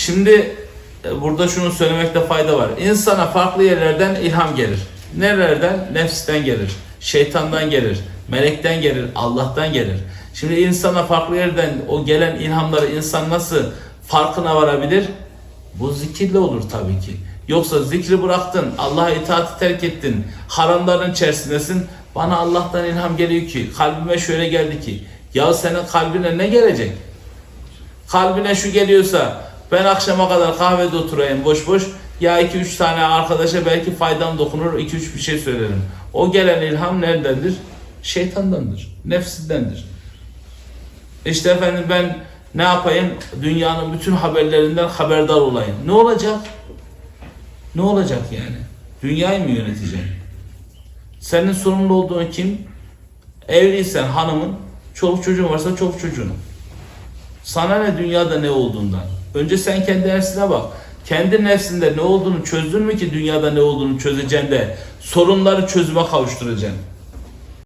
Şimdi e, burada şunu söylemekte fayda var. İnsana farklı yerlerden ilham gelir. Nerelerden? Nefsten gelir. Şeytandan gelir. Melekten gelir. Allah'tan gelir. Şimdi insana farklı yerden o gelen ilhamları insan nasıl farkına varabilir? Bu zikirle olur tabii ki. Yoksa zikri bıraktın, Allah'a itaati terk ettin, haramların içerisindesin. Bana Allah'tan ilham geliyor ki, kalbime şöyle geldi ki. Ya senin kalbine ne gelecek? Kalbine şu geliyorsa, ben akşama kadar kahvede oturayım boş boş. Ya iki üç tane arkadaşa belki faydam dokunur, iki üç bir şey söylerim. O gelen ilham neredendir? Şeytandandır, nefsindendir. İşte efendim ben ne yapayım? Dünyanın bütün haberlerinden haberdar olayım. Ne olacak? Ne olacak yani? Dünyayı mı yöneteceksin? Senin sorumlu olduğun kim? Evliysen hanımın, çoluk çocuğun varsa çoluk çocuğun. Sana ne dünyada ne olduğundan? Önce sen kendi nefsine bak. Kendi nefsinde ne olduğunu çözdün mü ki dünyada ne olduğunu çözeceksin de sorunları çözüme kavuşturacaksın.